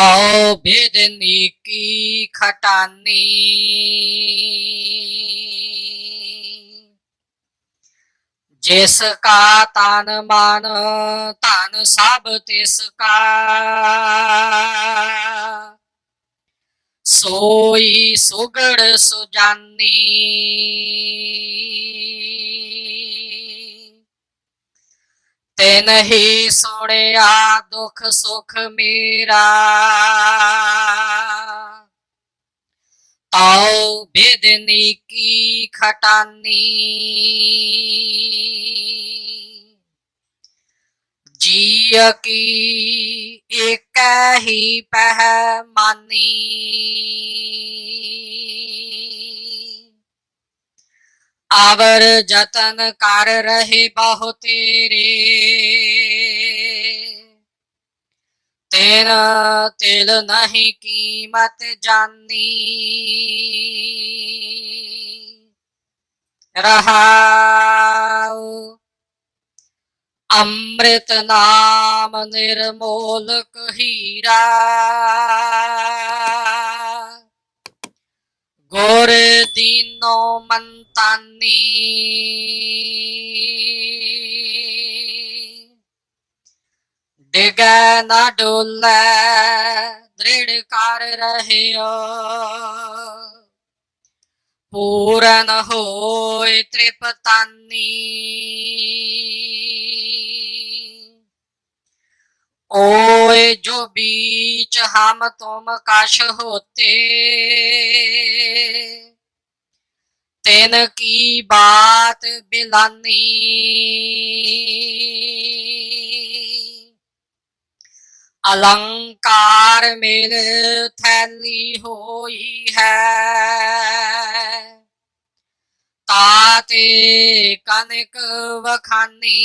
ਤਉ ਬੇਦਨੀ ਕੀ ਖਟਾਨੀ। ਜਿਸ ਕਾ ਤਨ ਮਨ, ਧਨ ਸਭ ਤਿਸ ਕਾ। ਸੋਈ ਸੁਗੜ ਸੁਜਾਨੀ। ਤਿਨ ਹੀ ਸੁਣਿਆ ਦੁਖ ਸੁਖ ਮੇਰਾ ਤਾਉ ਬੇਦਨੀ ਕੀ ਖਟਾਨੀ ਜੀ ਕੀ ਇੱਕ ਹੀ ਪਹਿ ਆਵਰ ਜਤਨ ਕਰ ਰਹੇ ਬਹੁ ਤੇਰੇ। ਤੇਰਾ ਤਿਲ ਨਹੀਂ ਕੀਮਤ ਜਾਨੀ। ਰਹਾਉ ਅੰਮ੍ਰਿਤ ਨਾਮ ਨਿਰਮੋਲਕ ਹੀਰਾ। ਗੁਰ ਦੀਨੋ ਮੰਤਾਨੀ। ਡਿਗੈ ਨਾ ਡੋਲੇ ਦ੍ਰਿੜ ਕਰ ਰਹਿਓ। ਪੂਰਨ ਹੋਏ ਤ੍ਰਿਪਤਾਨੀ। ओए जो बीच हम तुम कश होते तेन की बात बिलानी अलंकार मेल थैली होई है ताते कनक वखानी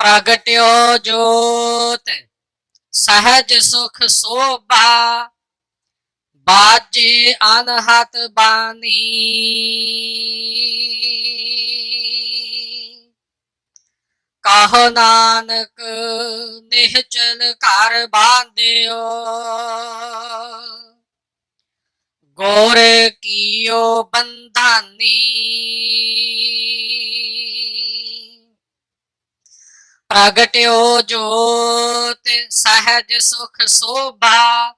ਪ੍ਰਗਟਿਓ ਜੋਤ, ਸਹਜ ਸੁਖ ਸੋਭਾ, ਬਾਜੇ ਅਨਹਤ ਬਾਣੀ। ਕਹੋ ਨਾਨਕ, ਨਿਹਚਲ ਘਰ ਬਾਂਧਿਓ, ਗੋਰ ਕੀਓ ਬੰਧਾਨੀ। ਪ੍ਰਗਟਿਓ ਜੋਤ, ਸਹਜ ਸੁਖ ਸੋਭਾ।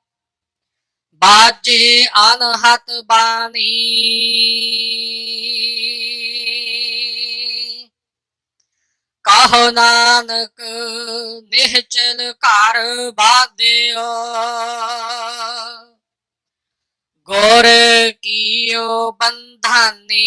ਬਾਜੇ ਅਨਹਤ ਬਾਣੀ। ਕਹੋ ਨਾਨਕ, ਨਿਹਚਲ ਘਰ ਬਾਧਿਓ ਗੋਰ ਕੀਓ ਬੰਧਾਨੀ।